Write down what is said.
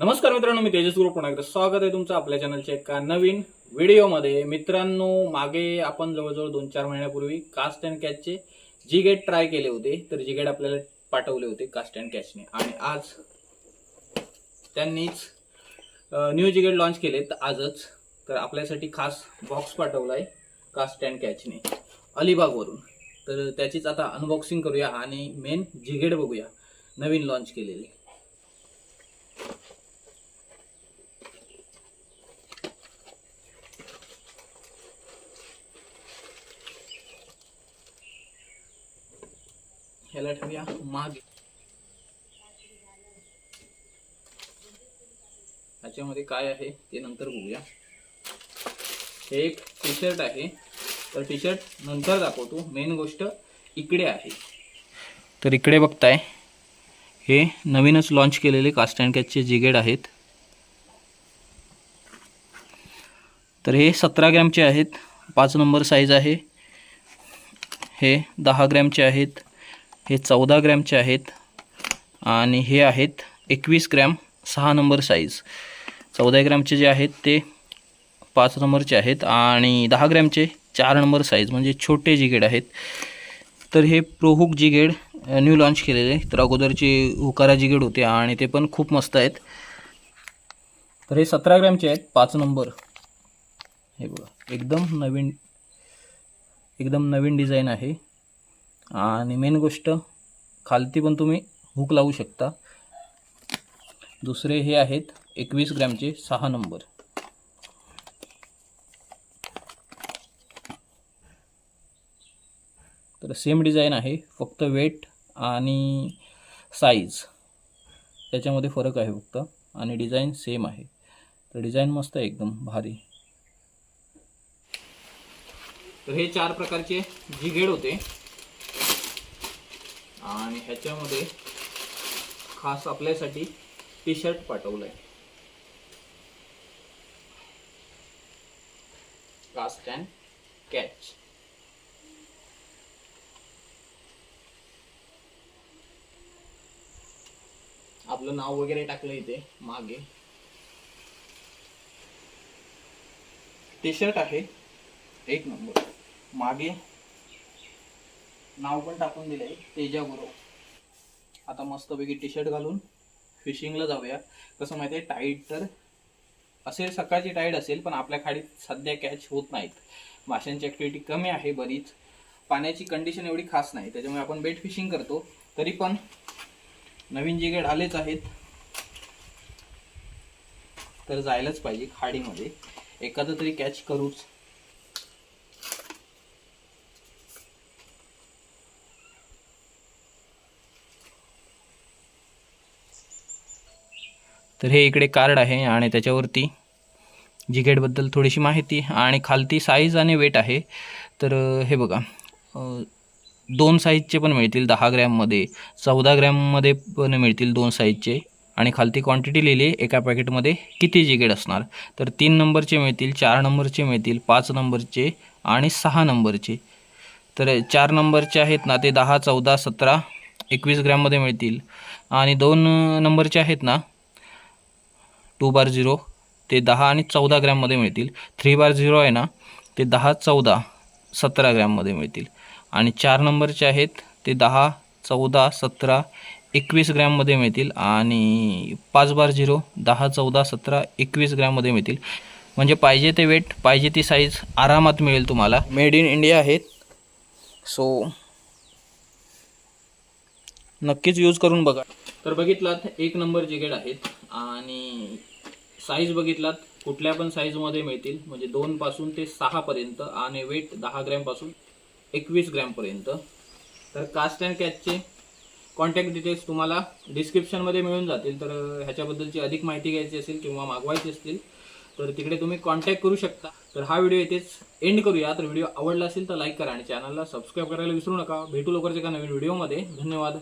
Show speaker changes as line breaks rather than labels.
नमस्कार मित्रांनो मी तेजस गुरु पुन्हा एकदा स्वागत आहे तुमचं आपल्या चॅनलच्या एका नवीन व्हिडिओमध्ये. मित्रांनो मागे आपण जवळजवळ दोन चार महिन्यापूर्वी कास्ट अँड कॅचचे जी गेट ट्राय केले होते तर जी गेट आपल्याला पाठवले होते कास्ट अँड कॅचने आणि आज त्यांनीच न्यू जी गेट लॉन्च तर आजच तर आपल्यासाठी खास बॉक्स पाठवलाय कास्ट अँड कॅचने अलिबागवरून. तर त्याचीच आता अनबॉक्सिंग करूया आणि मेन जिगेड बघूया नवीन लॉन्च केलेली. याला ठेवूया. मागे. ह्याच्यामध्ये काय आहे ते नंतर बघूया. हे एक टी शर्ट आहे. तर टी शर्ट नंतर दाखवतो. मेन गोष्ट इकडे आहे. तर इकडे बघताय. हे नवीनच लॉन्च केलेले कास्ट अँड कॅचचे जिगेड आहेत. तर हे सतरा ग्रॅमचे आहेत. पाच नंबर साईज आहे. हे दहा ग्रॅमचे आहेत. हे चौदा ग्रॅमचे आहेत. आणि हे आहेत एकवीस ग्रॅम सहा नंबर साईज चौदा ग्रॅमचे जे आहेत ते पाच नंबरचे आहेत आणि दहा ग्रॅमचे चार नंबर साईज म्हणजे छोटे जिगेड आहेत. तर हे प्रोहुक जिगेड न्यू लॉन्च केलेले तर अगोदरचे हुकारा जिगेड होते आणि ते पण खूप मस्त आहेत. तर हे सतरा ग्रॅमचे आहेत पाच नंबर. हे बघा एकदम नवीन एकदम नवीन डिझाईन आहे. आणि मेन गोष्ट खालती पण तुम्ही हुक लावू शकता. दुसरे हे आहेत एकवीस ग्रॅमचे सहा नंबर तर सेम डिझाईन आहे फक्त वेट आणि साईज त्याच्यामध्ये फरक आहे फक्त आणि डिझाईन सेम आहे. तर डिझाईन मस्त आहे एकदम भारी. तर हे चार प्रकारचे जिगेड होते आणि ह्याच्यामध्ये खास आपल्यासाठी टी शर्ट पाठवलंय. कास्ट अँड कॅच आपलं नाव वगैरे टाकलं इथे मागे. टी शर्ट आहे एक नंबर मागे. नाव पण टाकून दिले तेजा गुरु आता मस्तपैकी टी शर्ट घालून फिशिंगला जाऊया. कसं माहिती आहे टाईट तर असेल सकाळची टाईट असेल पण आपल्या खाडीत सध्या कॅच होत नाहीत. माशांची ॲक्टिव्हिटी कमी आहे बरीच. पाण्याची कंडिशन एवढी खास नाही त्याच्यामुळे आपण बेट फिशिंग करतो. तरी पण नवीन जे जिगेड आलेच आहेत. तर जायलाच पाहिजे खाडीमध्ये. एखादं तरी कॅच करूच. तर हे इकडे कार्ड आहे आणि त्याच्यावरती जिकेटबद्दल थोडीशी माहिती आणि खालती साईज आणि वेट आहे. तर हे बघा. दोन साईजचे पण मिळतील. दहा ग्रॅममध्ये चौदा ग्रॅममध्ये पण मिळतील दोन साईजचे आणि खालती क्वांटिटी लिहिली एका पॅकेटमध्ये किती जिकेट असणार? तर तीन नंबरचे मिळतील चार नंबरचे मिळतील पाच नंबरचे आणि सहा नंबरचे तर चार नंबरचे आहेत ना ते दहा चौदा सतरा एकवीस ग्रॅममध्ये मिळतील. आणि दोन नंबरचे आहेत ना टू बार झिरो ते दहा आणि चौदा ग्रॅममध्ये मिळतील. थ्री बार झिरो आहे ना ते दहा चौदा सतरा ग्रॅममध्ये मिळतील. आणि चार नंबरचे आहेत ते दहा चौदा सतरा एकवीस ग्रॅममध्ये मिळतील. आणि पाच बार झिरो दहा चौदा सतरा एकवीस ग्रॅममध्ये मिळतील. म्हणजे पाहिजे ते वेट पाहिजे ती साईज आरामात मिळेल तुम्हाला. मेड इन इंडिया आहेत. सो नक्कीच यूज करून बघा. तर बघितलात एक नंबर जॅकेट आहेत. आणि साईज बघितलात कुठल्या पण साईजमध्ये मिळतील. म्हणजे दोनपासून ते सहापर्यंत आणि वेट दहा ग्रॅमपासून एकवीस ग्रॅमपर्यंत तर कास्ट अँड कॅचचे कॉन्टॅक्ट डिटेल्स तुम्हाला डिस्क्रिप्शनमध्ये मिळून जातील. तर ह्याच्याबद्दलची अधिक माहिती घ्यायची असेल किंवा मागवायची असतील तर तिकडे तुम्ही कॉन्टॅक्ट करू शकता. तर हा व्हिडिओ येथेच एंड करूया. तर व्हिडिओ आवडला असेल तर लाईक करा आणि चॅनलला सबस्क्राईब करायला विसरू नका. भेटू लवकरच एका नवीन व्हिडिओमध्ये धन्यवाद.